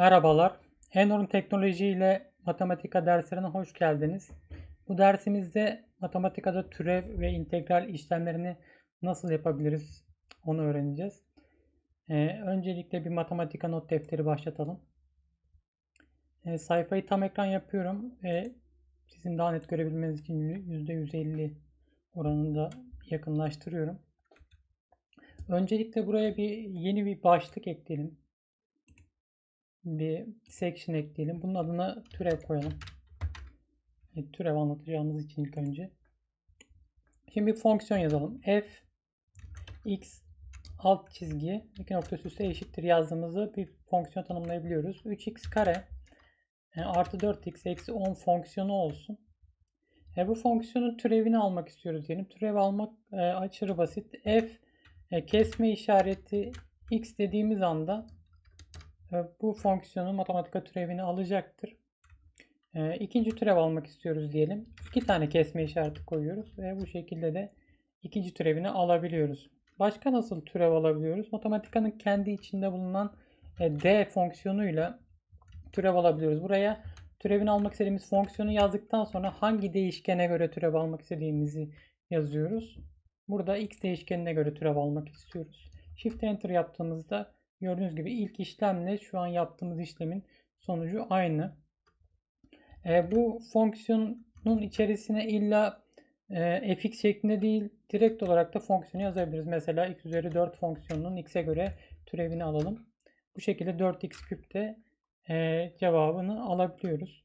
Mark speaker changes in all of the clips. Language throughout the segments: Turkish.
Speaker 1: Merhabalar. Enorm Teknoloji ile Matematika derslerine hoş geldiniz. Bu dersimizde matematikada türev ve integral işlemlerini nasıl yapabiliriz onu öğreneceğiz. Ee, öncelikle bir matematika not defteri başlatalım. Ee, sayfayı tam ekran yapıyorum ve sizin daha net görebilmeniz için %150 oranında yakınlaştırıyorum. Öncelikle buraya bir yeni bir başlık ekleyelim bir section ekleyelim. Bunun adına türev koyalım. Evet, türev anlatacağımız için ilk önce. Şimdi bir fonksiyon yazalım. f x alt çizgi 2 nokta üstü eşittir yazdığımızda bir fonksiyon tanımlayabiliyoruz. 3x kare yani artı 4x eksi 10 fonksiyonu olsun. E bu fonksiyonun türevini almak istiyoruz diyelim. Türev almak e, aşırı basit. f e, kesme işareti x dediğimiz anda bu fonksiyonun matematika türevini alacaktır. E, ikinci türev almak istiyoruz diyelim. İki tane kesme işareti koyuyoruz ve bu şekilde de ikinci türevini alabiliyoruz. Başka nasıl türev alabiliyoruz? Matematikanın kendi içinde bulunan e, d fonksiyonuyla türev alabiliyoruz. Buraya türevini almak istediğimiz fonksiyonu yazdıktan sonra hangi değişkene göre türev almak istediğimizi yazıyoruz. Burada x değişkenine göre türev almak istiyoruz. Shift Enter yaptığımızda Gördüğünüz gibi ilk işlemle şu an yaptığımız işlemin sonucu aynı. E, bu fonksiyonun içerisine illa e, fx şeklinde değil direkt olarak da fonksiyonu yazabiliriz. Mesela x üzeri 4 fonksiyonunun x'e göre türevini alalım. Bu şekilde 4x küpte e, cevabını alabiliyoruz.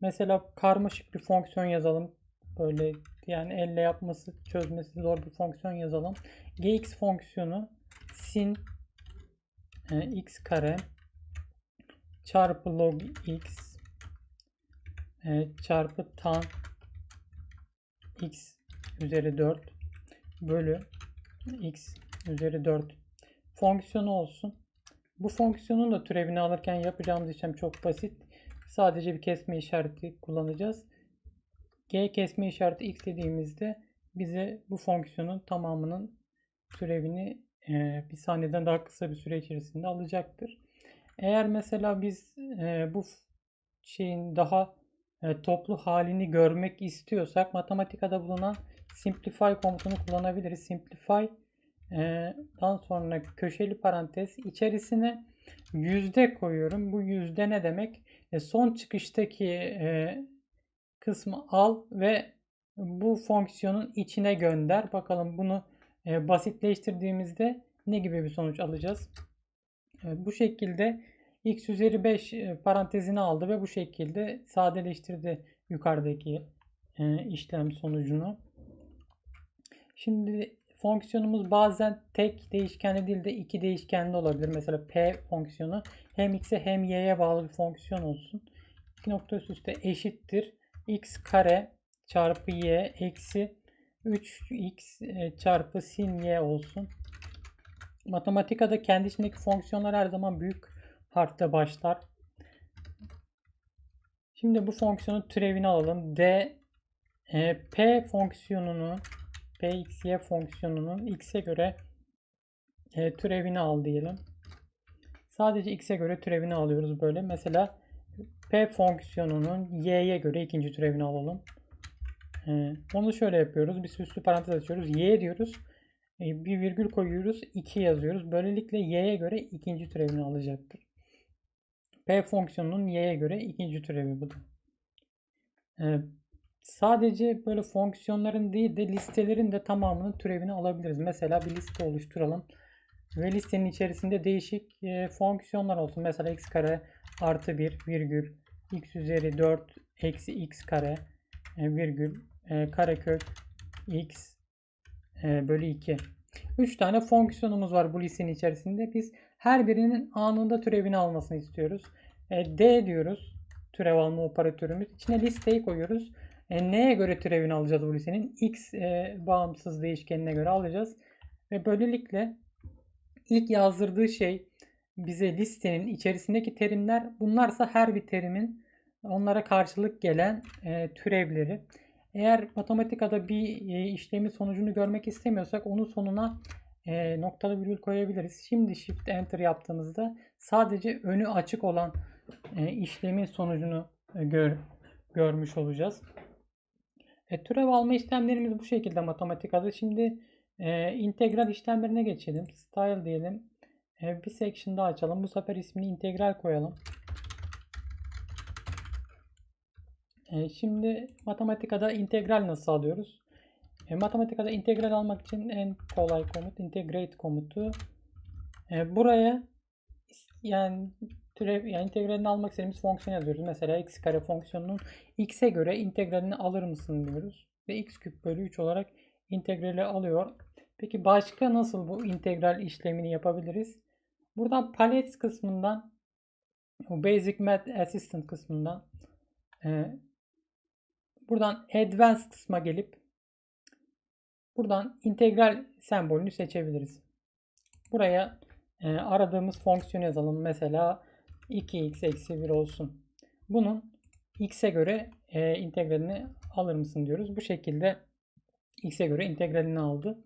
Speaker 1: Mesela karmaşık bir fonksiyon yazalım. Böyle yani elle yapması, çözmesi zor bir fonksiyon yazalım. gx fonksiyonu sin e, x kare çarpı log x e, çarpı tan x üzeri 4 bölü x üzeri 4 fonksiyonu olsun. Bu fonksiyonun da türevini alırken yapacağımız işlem çok basit. Sadece bir kesme işareti kullanacağız. G kesme işareti x dediğimizde bize bu fonksiyonun tamamının türevini bir saniyeden daha kısa bir süre içerisinde alacaktır. Eğer mesela biz bu şeyin daha toplu halini görmek istiyorsak matematikada bulunan simplify komutunu kullanabiliriz. Simplify daha sonra köşeli parantez içerisine yüzde koyuyorum. Bu yüzde ne demek? son çıkıştaki kısmı al ve bu fonksiyonun içine gönder. Bakalım bunu e, basitleştirdiğimizde ne gibi bir sonuç alacağız? E, bu şekilde x üzeri 5 e, parantezini aldı ve bu şekilde sadeleştirdi yukarıdaki e, işlem sonucunu. Şimdi fonksiyonumuz bazen tek değişkenli değil de iki değişkenli olabilir. Mesela p fonksiyonu hem x'e hem y'ye bağlı bir fonksiyon olsun. 2 nokta üst üste eşittir. x kare çarpı y eksi 3x e, çarpı sin y olsun. Matematikada kendi içindeki fonksiyonlar her zaman büyük harfle başlar. Şimdi bu fonksiyonun türevini alalım. d e, p fonksiyonunun pxy fonksiyonunun x'e göre e, türevini al diyelim. Sadece x'e göre türevini alıyoruz böyle. Mesela p fonksiyonunun y'ye göre ikinci türevini alalım. Ee, onu şöyle yapıyoruz. Bir süslü parantez açıyoruz. Y diyoruz. Ee, bir virgül koyuyoruz. 2 yazıyoruz. Böylelikle y'ye göre ikinci türevini alacaktır. P fonksiyonunun y'ye göre ikinci türevi bu da. Ee, sadece böyle fonksiyonların değil de listelerin de tamamının türevini alabiliriz. Mesela bir liste oluşturalım. Ve listenin içerisinde değişik e, fonksiyonlar olsun. Mesela x kare artı 1 virgül x üzeri 4 eksi x kare e, virgül e, karekök x e, bölü 2. 3 tane fonksiyonumuz var bu listenin içerisinde. Biz her birinin anında türevini almasını istiyoruz. E, D diyoruz. Türev alma operatörümüz. İçine listeyi koyuyoruz. E, neye göre türevini alacağız bu listenin? X bağımsız değişkenine göre alacağız. Ve böylelikle ilk yazdırdığı şey bize listenin içerisindeki terimler bunlarsa her bir terimin onlara karşılık gelen e, türevleri. Eğer matematikada bir e, işlemin sonucunu görmek istemiyorsak onun sonuna e, noktalı virgül koyabiliriz. Şimdi Shift Enter yaptığımızda sadece önü açık olan e, işlemin sonucunu e, gör, görmüş olacağız. E, türev alma işlemlerimiz bu şekilde matematik adı. Şimdi e, integral işlemlerine geçelim. Style diyelim. E, bir section daha açalım. Bu sefer ismini integral koyalım. E, şimdi matematikada integral nasıl alıyoruz? E, matematikada integral almak için en kolay komut integrate komutu. E, buraya yani türev yani integralini almak istediğimiz fonksiyon yazıyoruz. Mesela x kare fonksiyonunun x'e göre integralini alır mısın diyoruz. Ve x küp bölü 3 olarak integrali alıyor. Peki başka nasıl bu integral işlemini yapabiliriz? Buradan palette kısmından o Basic Math Assistant kısmından buradan Advanced kısma gelip buradan integral sembolünü seçebiliriz. Buraya e, aradığımız fonksiyon yazalım. Mesela 2x eksi 1 olsun. Bunun x'e göre e, integralini alır mısın diyoruz. Bu şekilde x'e göre integralini aldı.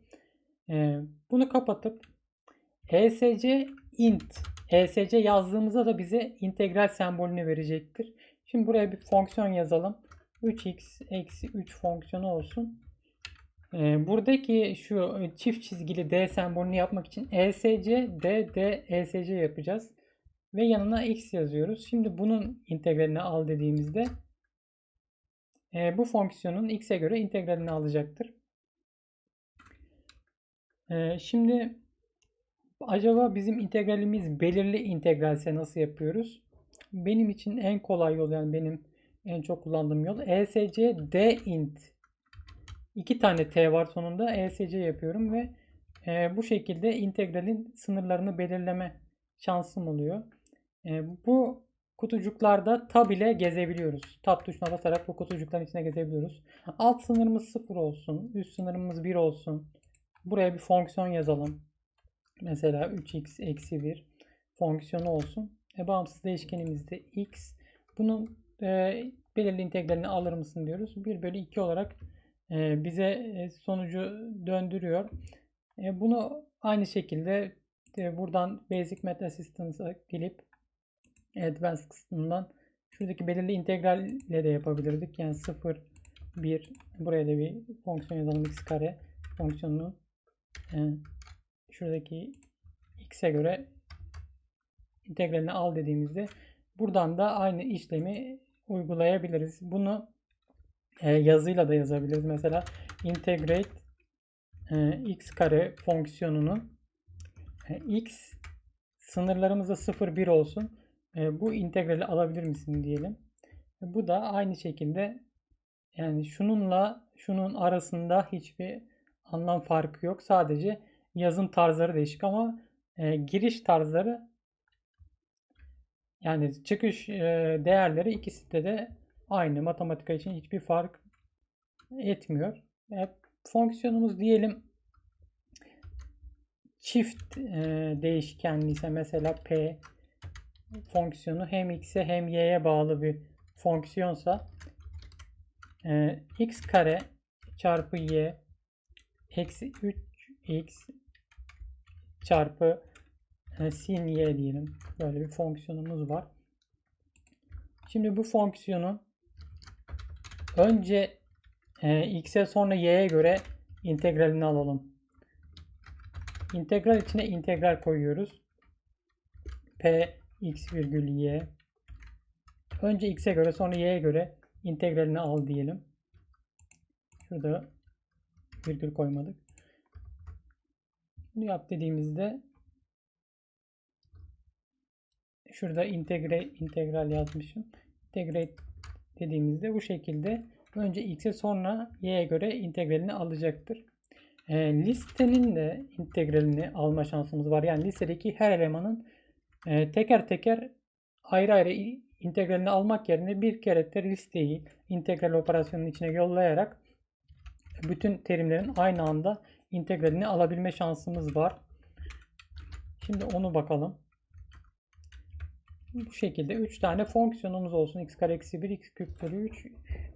Speaker 1: E, bunu kapatıp ESC int ESC yazdığımızda da bize integral sembolünü verecektir. Şimdi buraya bir fonksiyon yazalım. 3x eksi 3 fonksiyonu olsun. Ee, buradaki şu çift çizgili D sembolünü yapmak için ESC, D, D, ESC yapacağız. Ve yanına x yazıyoruz. Şimdi bunun integralini al dediğimizde e, bu fonksiyonun x'e göre integralini alacaktır. E, şimdi acaba bizim integralimiz belirli integralse nasıl yapıyoruz? Benim için en kolay yol yani benim en çok kullandığım yol ESC D int. İki tane T var sonunda ESC yapıyorum ve e, bu şekilde integralin sınırlarını belirleme şansım oluyor. E, bu kutucuklarda tab ile gezebiliyoruz. Tab tuşuna basarak bu kutucukların içine gezebiliyoruz. Alt sınırımız 0 olsun. Üst sınırımız 1 olsun. Buraya bir fonksiyon yazalım. Mesela 3x eksi 1 fonksiyonu olsun. E, bağımsız değişkenimizde x. Bunun e, belirli integralini alır mısın diyoruz. 1 bölü 2 olarak e, bize e, sonucu döndürüyor. E, bunu aynı şekilde e, buradan Basic Math Assistance'a gelip Advanced kısmından şuradaki belirli integralle de yapabilirdik. Yani 0, 1 buraya da bir fonksiyon yazalım x kare fonksiyonunu e, şuradaki x'e göre integralini al dediğimizde buradan da aynı işlemi uygulayabiliriz. Bunu e, yazıyla da yazabiliriz. Mesela integrate e, x kare fonksiyonunun e, x sınırlarımızda 0 1 olsun. E, bu integrali alabilir misin diyelim. E, bu da aynı şekilde yani şununla şunun arasında hiçbir anlam farkı yok. Sadece yazım tarzları değişik ama e, giriş tarzları yani çıkış e, değerleri ikisi de aynı. Matematika için hiçbir fark etmiyor. Fonksiyonumuz diyelim çift e, değişkenli ise mesela p fonksiyonu hem x'e hem y'ye bağlı bir fonksiyonsa e, x kare çarpı y eksi 3x çarpı sin y diyelim. Böyle bir fonksiyonumuz var. Şimdi bu fonksiyonu önce e, x'e sonra y'ye göre integralini alalım. İntegral içine integral koyuyoruz. p x virgül y. Önce x'e göre sonra y'ye göre integralini al diyelim. Şurada virgül koymadık. Bunu yap dediğimizde şurada integre integral yazmışım. Integrate dediğimizde bu şekilde önce x'e sonra y'ye göre integralini alacaktır. E, listenin de integralini alma şansımız var. Yani listedeki her elemanın e, teker teker ayrı ayrı integralini almak yerine bir kere listeyi integral operasyonunun içine yollayarak bütün terimlerin aynı anda integralini alabilme şansımız var. Şimdi onu bakalım. Bu şekilde 3 tane fonksiyonumuz olsun. x kare eksi 1, x küp bölü 3,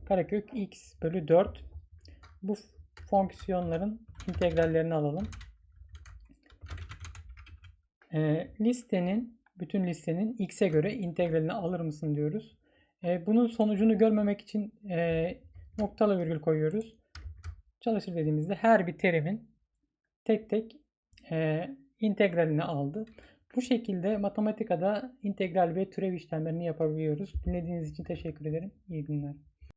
Speaker 1: karekök x bölü 4. Bu fonksiyonların integrallerini alalım. e, listenin bütün listenin x'e göre integralini alır mısın diyoruz. E, bunun sonucunu görmemek için e, noktalı virgül koyuyoruz. Çalışır dediğimizde her bir terimin tek tek e, integralini aldı. Bu şekilde matematikada integral ve türev işlemlerini yapabiliyoruz. Dinlediğiniz için teşekkür ederim. İyi günler.